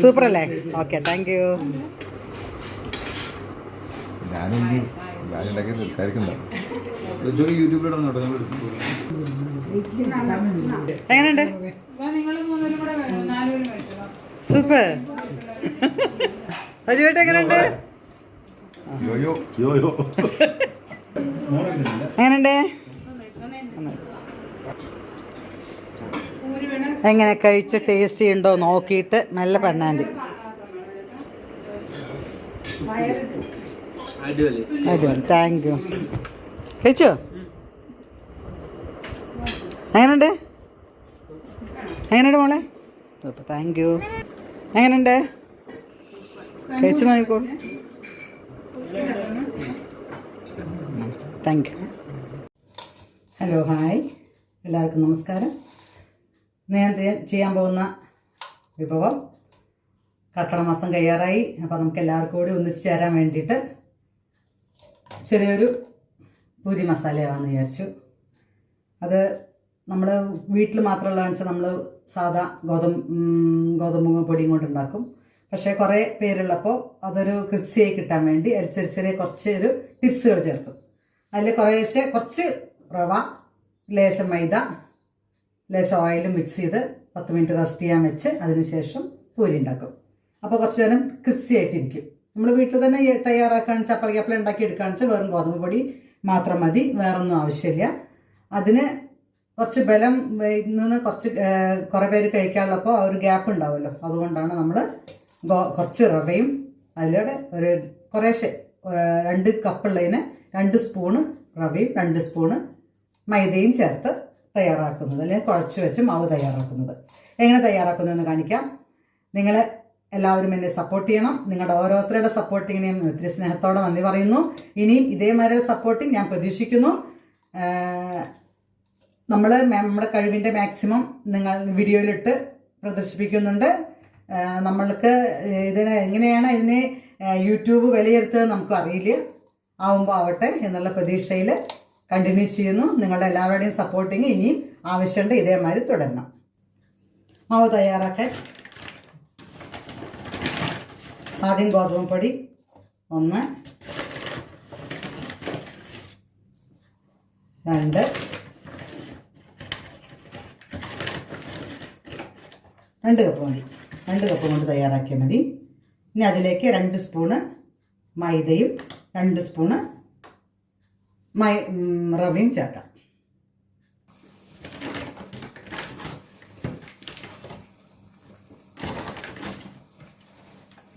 Super അല്ലേ okay thank you എങ്ങനെയുണ്ട്? Super. അജുവേട്ട് എങ്ങനെയുണ്ട്? എങ്ങനെയുണ്ട്? എങ്ങനെ കഴിച്ച് ടേസ്റ്റ് ഉണ്ടോ നോക്കിയിട്ട് മെല്ലെ പറഞ്ഞാൽ അടിപൊളി. അടിപൊളി. താങ്ക് യു കഴിച്ചോ? എങ്ങനെയുണ്ട്? എങ്ങനെയുണ്ട് മോളെ? താങ്ക് യു എങ്ങനെയുണ്ട്? കഴിച്ചു നോക്കോ താങ്ക് യു ഹലോ ഹായ് എല്ലാവർക്കും നമസ്കാരം. ഞാൻ ചെയ്യാൻ പോകുന്ന വിഭവം കർക്കിടക മാസം കയ്യാറായി അപ്പോൾ നമുക്ക് എല്ലാവർക്കും കൂടി ഒന്നിച്ച് ചേരാൻ വേണ്ടിയിട്ട് ചെറിയൊരു പൂരി മസാലയാവാന്ന് വിചാരിച്ചു. അത് നമ്മൾ വീട്ടിൽ മാത്രമുള്ളതെന്ന് വെച്ചാൽ നമ്മൾ സാധാ ഗോതമ്പ് ഗോതമ്പ് പൊടിയും കൊണ്ട് ഉണ്ടാക്കും. പക്ഷേ കുറേ പേരുള്ളപ്പോൾ അതൊരു ക്രിപ്സിയായി കിട്ടാൻ വേണ്ടി ചെറിയ ചെറിയ കുറച്ച് ഒരു ടിപ്സുകൾ ചേർക്കും. അതിൽ കുറേശ്ശെ കുറച്ച് റവ ലേശം മൈദ ലേശം ഓയിൽ മിക്സ് ചെയ്ത് പത്ത് മിനിറ്റ് റെസ്റ്റ് ചെയ്യാൻ വെച്ച് അതിനുശേഷം പൂരി ഉണ്ടാക്കും. അപ്പോൾ കുറച്ച് നേരം ക്രിപ്സി ആയിട്ടിരിക്കും. നമ്മൾ വീട്ടിൽ തന്നെ തയ്യാറാക്കാൻ അപ്പളക്കപ്പള ഉണ്ടാക്കി എടുക്കുകയാണെന്ന് വെച്ചാൽ വെറും ഗോതമ്പ് പൊടി മാത്രം മതി വേറൊന്നും ആവശ്യമില്ല. അതിന് കുറച്ച് ബലം നിന്ന് കുറച്ച് കുറേ പേര് കഴിക്കാനുള്ളപ്പോൾ ആ ഒരു ഗ്യാപ്പ് ഉണ്ടാവുമല്ലോ. അതുകൊണ്ടാണ് നമ്മൾ കുറച്ച് റവയും അതിലൂടെ ഒരു കുറേശ്ശെ രണ്ട് കപ്പുള്ളതിന് രണ്ട് സ്പൂണ് റവയും രണ്ട് സ്പൂണ് മൈദയും ചേർത്ത് തയ്യാറാക്കുന്നത് അല്ലെങ്കിൽ കുഴച്ച് വെച്ച് മാവ് തയ്യാറാക്കുന്നത്. എങ്ങനെ തയ്യാറാക്കുന്നതെന്ന് കാണിക്കാം. നിങ്ങൾ എല്ലാവരും എന്നെ സപ്പോർട്ട് ചെയ്യണം. നിങ്ങളുടെ ഓരോരുത്തരുടെ സപ്പോർട്ടിങ്ങിന് ഞാൻ ഒത്തിരി സ്നേഹത്തോടെ നന്ദി പറയുന്നു. ഇനിയും ഇതേമാതിരി സപ്പോർട്ടിങ് ഞാൻ പ്രതീക്ഷിക്കുന്നു. നമ്മൾ നമ്മുടെ കഴിവിന്റെ മാക്സിമം നിങ്ങൾ വീഡിയോയിലിട്ട് പ്രദർശിപ്പിക്കുന്നുണ്ട്. നമ്മൾക്ക് ഇതിനെ എങ്ങനെയാണ് ഇതിനെ യൂട്യൂബ് വിലയിരുത്തുക നമുക്ക് അറിയില്ല. ആവുമ്പോൾ ആവട്ടെ എന്നുള്ള പ്രതീക്ഷയിൽ കണ്ടിന്യൂ ചെയ്യുന്നു. നിങ്ങളുടെ എല്ലാവരുടെയും സപ്പോർട്ടിങ് ഇനിയും ആവശ്യമുണ്ട് ഇതേമാതിരി തുടരണം. മാവ് തയ്യാറാക്കാൻ. ആദ്യം ഗോതമ്പ് പൊടി. ഒന്ന്. രണ്ട്. രണ്ട് കപ്പ് മതി. രണ്ട് കപ്പ് കൊണ്ട് തയ്യാറാക്കിയാൽ മതി. ഇനി അതിലേക്ക് രണ്ട് സ്പൂണ് മൈദയും രണ്ട് സ്പൂണ് മൈ റവയും ചേർക്കാം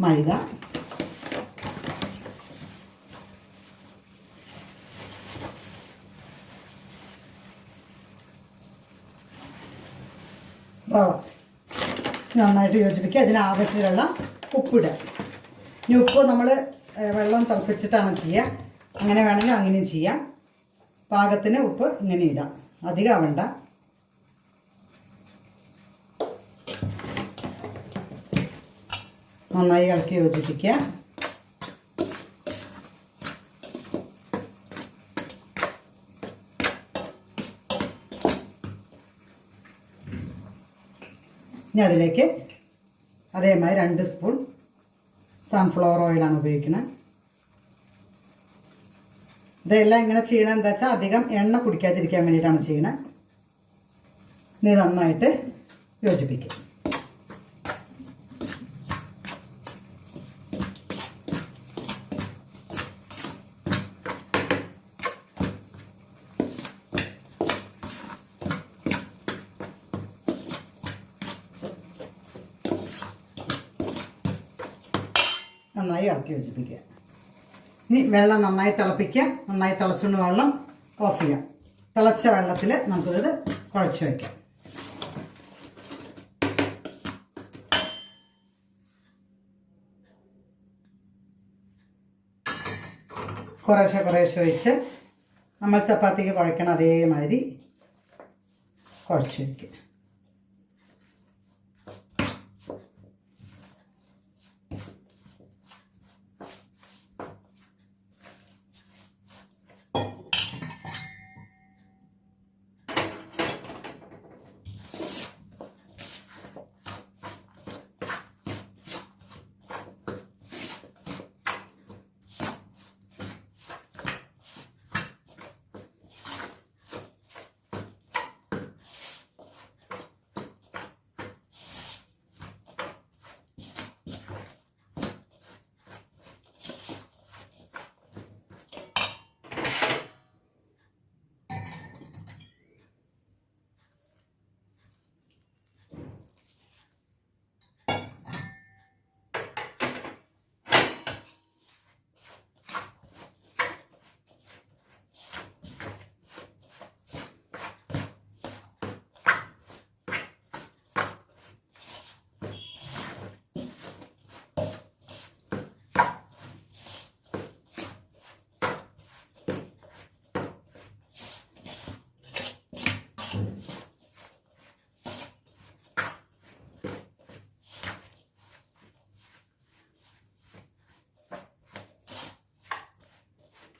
മൈദ. റവ. നന്നായിട്ട് യോജിപ്പിക്കുക. അതിനാവശ്യമുള്ള ഉപ്പിടുക. ഇനി ഉപ്പ് നമ്മൾ വെള്ളം തിളപ്പിച്ചിട്ടാണ് ചെയ്യുക. അങ്ങനെ വേണമെങ്കിൽ അങ്ങനെയും ചെയ്യാം. പാകത്തിന് ഉപ്പ് ഇങ്ങനെ ഇടാം. അധികം ആവണ്ട. നന്നായി ഇളക്കി യോജിപ്പിക്കുക. ഇനി അതിലേക്ക് അതേമാതിരി രണ്ട് സ്പൂൺ സൺഫ്ലവർ ഓയിലാണ് ഉപയോഗിക്കുന്നത്. ഇതെല്ലാം ഇങ്ങനെ ചെയ്യണം എന്താ വെച്ചാൽ അധികം എണ്ണ കുടിക്കാതിരിക്കാൻ വേണ്ടിയിട്ടാണ് ചെയ്യണത് ഇനി നന്നായിട്ട് യോജിപ്പിക്കും. നന്നായി ഇളക്കി യോജിപ്പിക്കുക. ഇനി വെള്ളം നന്നായി തിളപ്പിക്കുക. നന്നായി തിളച്ചുകൊണ്ട് വെള്ളം ഓഫ് ചെയ്യാം തിളച്ച വെള്ളത്തിൽ നമുക്കിത് കുഴച്ച് വയ്ക്കാം. കുറേശ്ശെ കുറേശ്ശെ ഒഴിച്ച് നമ്മൾ ചപ്പാത്തിക്ക് കുഴക്കണം അതേമാതിരി കുഴച്ച് വയ്ക്കുക.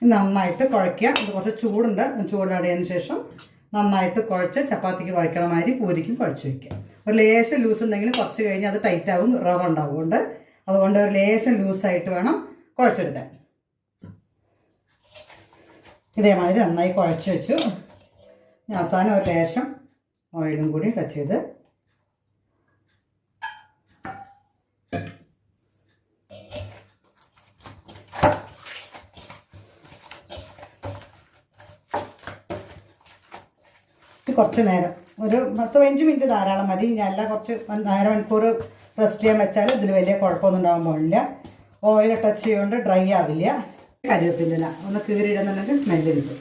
നന്നായിട്ട് കുഴയ്ക്കുക. ഇത് കുറച്ച് ചൂടുണ്ട്. ചൂടടിയതിന് ശേഷം നന്നായിട്ട് കുഴച്ച് ചപ്പാത്തിക്ക് കുഴക്കണ മാതിരി പൂരിക്കും കുഴച്ച് വയ്ക്കുക. ഒരു ലേശം ലൂസ് ഉണ്ടെങ്കിൽ കുറച്ച് കഴിഞ്ഞ് അത് ടൈറ്റ് ആവും റവ ഉണ്ടാവുകൊണ്ട് അതുകൊണ്ട് ഒരു ലേശം ലൂസായിട്ട് വേണം കുഴച്ചെടുക്കാൻ. ഇതേമാതിരി നന്നായി കുഴച്ച് വെച്ചു. അവസാനം ഒരു ലേശം ഓയിലും കൂടി ടച്ച് ചെയ്ത് ഇത് കുറച്ച് നേരം. ഒരു പത്ത് പതിനഞ്ച് മിനിറ്റ് ധാരാളം മതി. എല്ലാം കുറച്ച് അര മണിക്കൂർ റെസ്റ്റ് ചെയ്യാൻ വെച്ചാൽ ഇതിൽ വലിയ കുഴപ്പമൊന്നും ഉണ്ടാകാൻ പോകില്ല ഓയിൽ ടച്ച് ചെയ്യുകൊണ്ട് ഡ്രൈ ആവില്ല കരിവേപ്പില്ല ഒന്ന് കീറിയിടുന്നുണ്ടെങ്കിൽ സ്മെല്ല് കിട്ടും.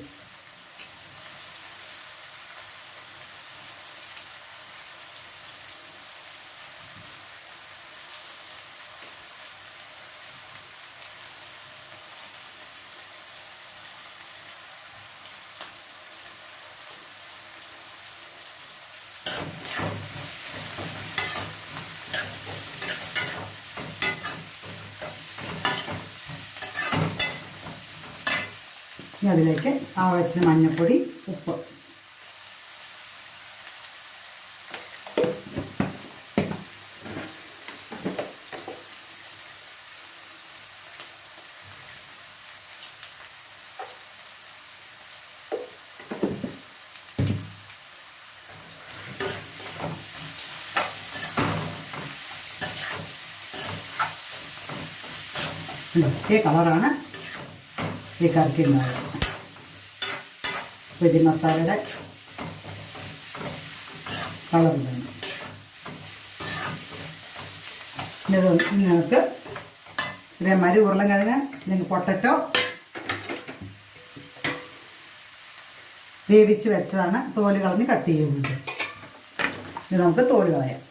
അതിലേക്ക് ആവശ്യത്തിന് മഞ്ഞൾപ്പൊടി ഉപ്പ്. ഈ കളറാണ് ഈ കറിക്ക് വെജി മസാലയുടെ കളർ ഇത് നിങ്ങൾക്ക് ഇതേമാതിരി ഉരുളക്കിഴങ്ങ് അല്ലെങ്കിൽ പൊട്ടറ്റോ വേവിച്ച് വെച്ചതാണ് തോൽ കളഞ്ഞ് കട്ട് ചെയ്യുന്നത്. ഇത് നമുക്ക് തോൽ കളയാം.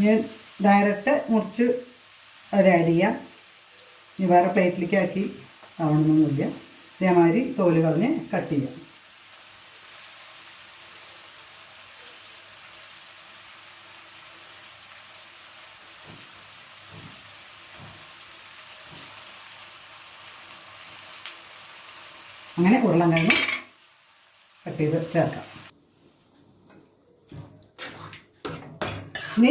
ഞാൻ ഡയറക്റ്റ് മുറിച്ച് അത് ആഡ് ചെയ്യാം. ഇനി വേറെ പ്ലേറ്റിലേക്ക് ആക്കി ആവണമെന്നൊന്നുമില്ല ഇതേമാതിരി തോൽ കളഞ്ഞ് കട്ട് ചെയ്യാം. അങ്ങനെ ഉരുളൻകിഴങ്ങ് കട്ട് ചെയ്ത് ചേർക്കാം. ഇനി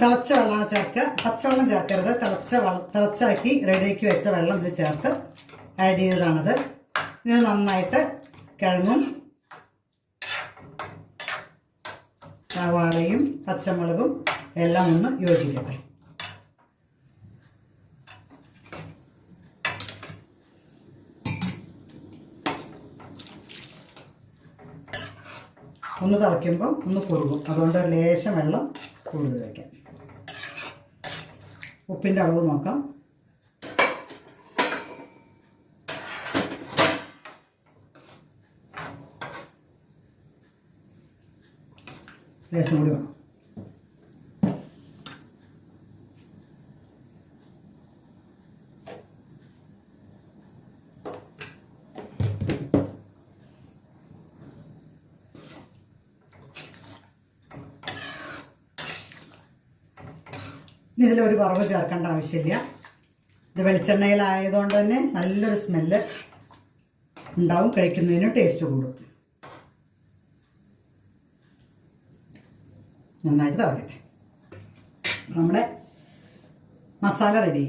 തിളച്ച വെള്ളമാണ് ചേർക്കുക. പച്ചവെള്ളം ചേർക്കരുത്. തിളച്ച വെള്ളം തിളച്ചാക്കി റെഡിയാക്കി വെച്ച വെള്ളം ഇതിൽ ചേർത്ത് ആഡ് ചെയ്തതാണത്. ഇനി നന്നായിട്ട് കിഴങ്ങും സവാളയും പച്ചമുളകും എല്ലാം ഒന്ന് യോജിക്കട്ടെ ഒന്ന് തിളയ്ക്കുമ്പോൾ ഒന്ന് കുറുകും. അതുകൊണ്ട് ലേശം വെള്ളം കൂടുതൽ വയ്ക്കാം ഉപ്പിന്റെ അളവ് നോക്കാം. ലേശം കൂടി വേണം. ഇതിലൊരു വറവ് ചേർക്കേണ്ട ആവശ്യമില്ല. ഇത് വെളിച്ചെണ്ണയിലായതുകൊണ്ട് തന്നെ നല്ലൊരു സ്മെല്ല് ഉണ്ടാവും കഴിക്കുന്നതിന് ടേസ്റ്റ് കൂടും. നന്നായിട്ട് തിളക്കട്ടെ. നമ്മുടെ മസാല റെഡി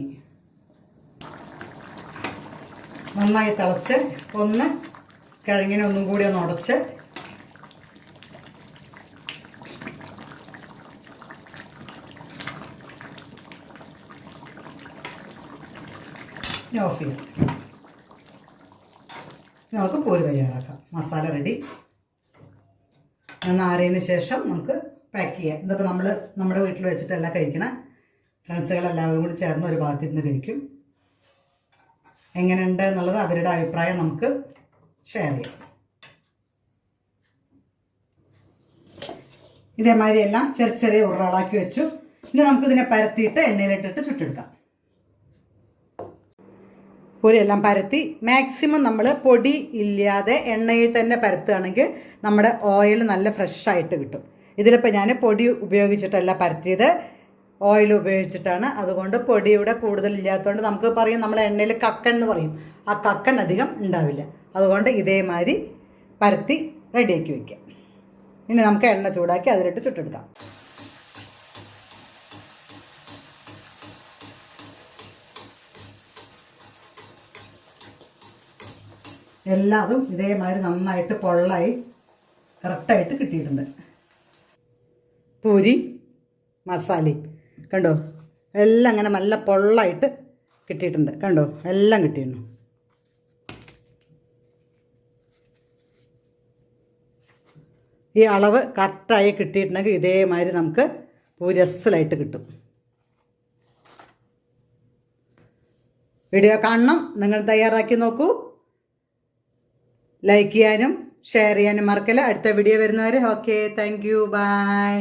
നന്നായി തിളച്ച് ഒന്ന് കിഴങ്ങിനെ ഒന്നും കൂടി ഒന്ന് ഉടച്ച് ഇനി ഓഫ് ചെയ്യാം നമുക്ക് പോര് തയ്യാറാക്കാം. മസാല റെഡി ഒന്ന് ആറിയതിന് ശേഷം നമുക്ക് പാക്ക് ചെയ്യാം. ഇതൊക്കെ നമ്മൾ നമ്മുടെ വീട്ടിൽ വെച്ചിട്ടല്ല കഴിക്കണ. ഫ്രണ്ട്സുകളെല്ലാവരും കൂടി ചേർന്ന് ഒരു ഭാഗത്തിരുന്ന് കഴിക്കും. എങ്ങനെയുണ്ട് എന്നുള്ളത് അവരുടെ അഭിപ്രായം നമുക്ക് ഷെയർ ചെയ്യാം. ഇതേമാതിരി എല്ലാം ചെറിയ ചെറിയ ഉരുളകളാക്കി വെച്ചു. ഇനി നമുക്കിതിനെ പരത്തിയിട്ട് എണ്ണയിലിട്ടിട്ട് ചുട്ടെടുക്കാം. പൂരിയെല്ലാം പരത്തി മാക്സിമം നമ്മൾ പൊടി ഇല്ലാതെ എണ്ണയിൽ തന്നെ പരത്തുകയാണെങ്കിൽ നമ്മുടെ ഓയിൽ നല്ല ഫ്രഷ് ആയിട്ട് കിട്ടും. ഇതിലിപ്പോൾ ഞാൻ പൊടി ഉപയോഗിച്ചിട്ടല്ല പരത്തിയത്. ഓയിൽ ഉപയോഗിച്ചിട്ടാണ്. അതുകൊണ്ട് പൊടിയുടെ കൂടുതൽ ഇല്ലാത്തതുകൊണ്ട് നമുക്ക് പറയും നമ്മൾ എണ്ണയിൽ കക്കൻ എന്ന് പറയും. ആ കക്കൻ അധികം ഉണ്ടാവില്ല. അതുകൊണ്ട് ഇതേമാതിരി പരത്തി റെഡിയാക്കി വയ്ക്കാം ഇനി നമുക്ക് എണ്ണ ചൂടാക്കി അതിലിട്ട് ചുട്ടെടുക്കാം. എല്ലാതും ഇതേമാതിരി നന്നായിട്ട് പൊള്ളായി കറക്റ്റായിട്ട് കിട്ടിയിട്ടുണ്ട്. പൂരി മസാലയും കണ്ടോ? എല്ലാം അങ്ങനെ നല്ല പൊള്ളായിട്ട് കിട്ടിയിട്ടുണ്ട്. കണ്ടോ? എല്ലാം കിട്ടിയിരുന്നു ഈ അളവ് കറക്റ്റായി കിട്ടിയിട്ടുണ്ടെങ്കിൽ ഇതേമാതിരി നമുക്ക് പൂരസലായിട്ട് കിട്ടും. വീഡിയോ കാണണം. നിങ്ങൾ തയ്യാറാക്കി നോക്കൂ. ലൈക്ക് ചെയ്യാനും ഷെയർ ചെയ്യാനും മറക്കല്ല. അടുത്ത വീഡിയോ വരുന്നവരെ ഓക്കെ താങ്ക് യു ബൈ